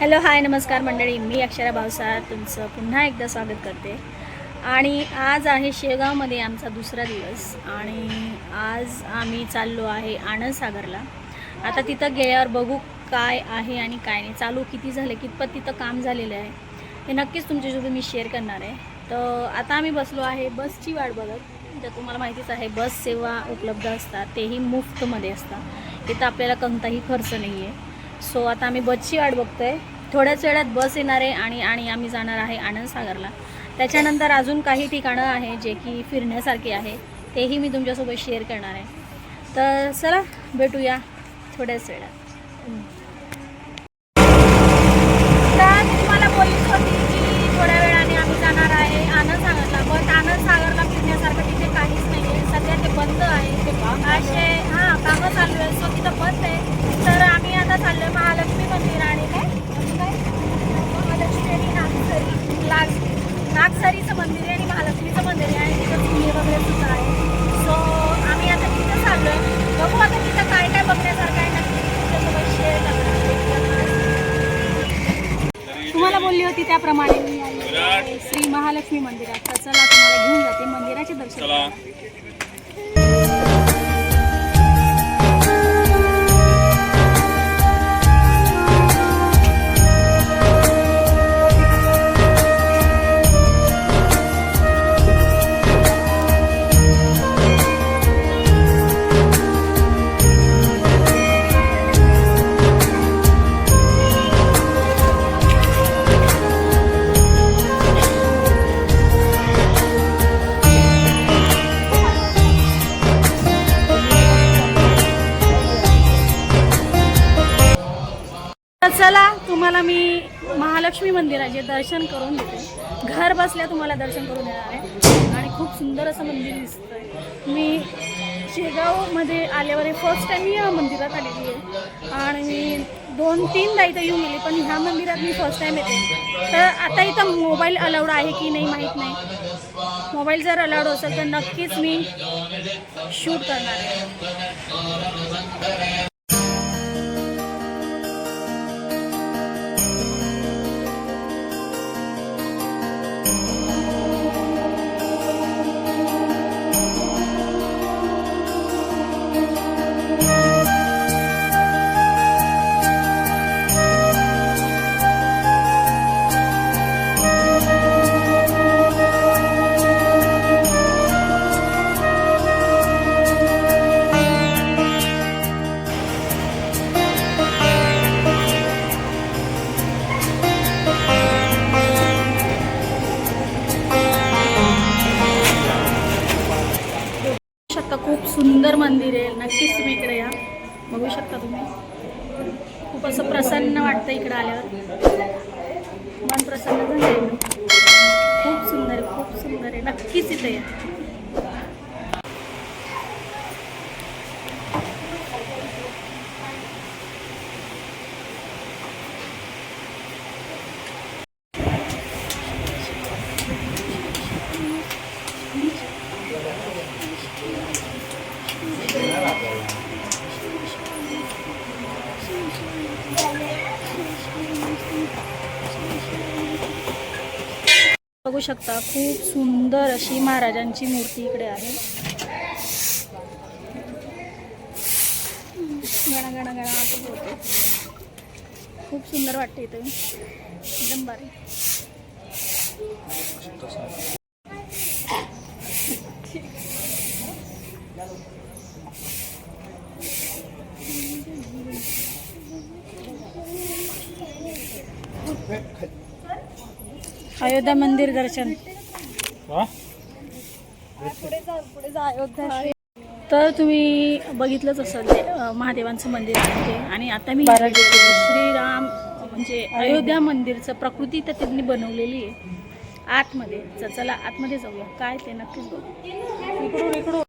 Hello hi नमस्कार मंडळी. मी अक्षरा भावसार तुमचं पुन्हा एकदा स्वागत करते. आणि आज आहे शेगावमध्ये आमचा दुसरा दिवस. आणि आज आम्ही चाललो आहे आनंद सागरला आता तिथं गेल्यावर बघू काय आहे आणि काय नाही. चालू किती झाले कितपत तिथं काम झालेलं आहे हे नक्कीच तुमच्यासोबत मी शेअर करणार आहे. तर आता आम्ही बसलो आहे बसची वाट बघत. ज्या तुम्हाला माहितीच आहे बस सेवा उपलब्ध असतात. तेही मुफ्तमध्ये असतात. तिथं आपल्याला कोणताही खर्च नाही आहे सो आता आम्ही बसची वाट बघतोय. थोड्याच वेळात बस येणार आहे आणि आणि आम्ही जाणार आहे आनंद सागरला. त्याच्यानंतर अजून काही ठिकाणं आहे जे की फिरण्यासारखी आहे. तेही मी तुमच्यासोबत शेअर करणार आहे. तर चला भेटूया थोड्याच वेळात तर मी तुम्हाला बोललीच होती की थोड्या वेळाने आम्ही जाणार आहे आनंद सागरला पण आनंद सागरला फिरण्यासारखं तिथे काहीच नाही आहे सध्या ते बंद आहे ते असे हां कामं चालू आहे सो तिथं बंद आहे तर आम्ही आता चाललो आहे महालक्ष्मी मंदिर आणि काय अजून काय महालक्ष्मी आणि नागसरी लाग नागसरीचं मंदिर आहे आणि महालक्ष्मीचं मंदिर आहे आणि तिथं चुली वगैरे सुद्धा आहे सो आम्ही आता तिथं चाललो आहे बघू आता तिथं काय काय बघण्यासारखं आहे नक्की तुमच्यासोबत शेअर करणार तुम्हाला बोलली होती आली श्री महालक्ष्मी मंदिरात. चला तुम्हाला घेऊन जाते मंदिराचे दर्शन तर चला तुम्हाला मी महालक्ष्मी मंदिराचे दर्शन करून देते. घर बसल्या तुम्हाला दर्शन करून देणार आहे. आणि खूप सुंदर असं मंदिर दिसतंय. मी शेगावमध्ये आल्यावर फर्स्ट टाईम मी या मंदिरात आलेली आहे. आणि मी दोन तीनदा इथं येऊन गेली पण ह्या मंदिरात मी फर्स्ट टाईम येते. तर आता इथं मोबाईल अलाउड आहे की नाही माहीत नाही. मोबाईल जर अलाउड असेल तर नक्कीच मी शूट करणार आहे. नक्कीच तुम्ही इकडे या. बघू शकता तुम्ही. खूप असं प्रसन्न वाटतं इकडे आल्यावर. मन प्रसन्न झालं खूप सुंदर आहे खूप सुंदर आहे. नक्कीच इथे या. बघू शकता खूप सुंदर अशी महाराजांची मूर्ती इकडे आहे. गणा गणा गणा असं बोलते. खूप सुंदर वाटते इथे. एकदम भारी. अयोध्या मंदिर दर्शन. तर तुम्ही बघितलंच असेल महादेवांचं मंदिर आहे आणि आता मी श्रीराम म्हणजे अयोध्या मंदिरचं प्रकृती तर त्यांनी बनवलेली आहे. आतमध्ये चला आतमध्ये जाऊया. काय ते नक्कीच बघू. इकडून इकडून.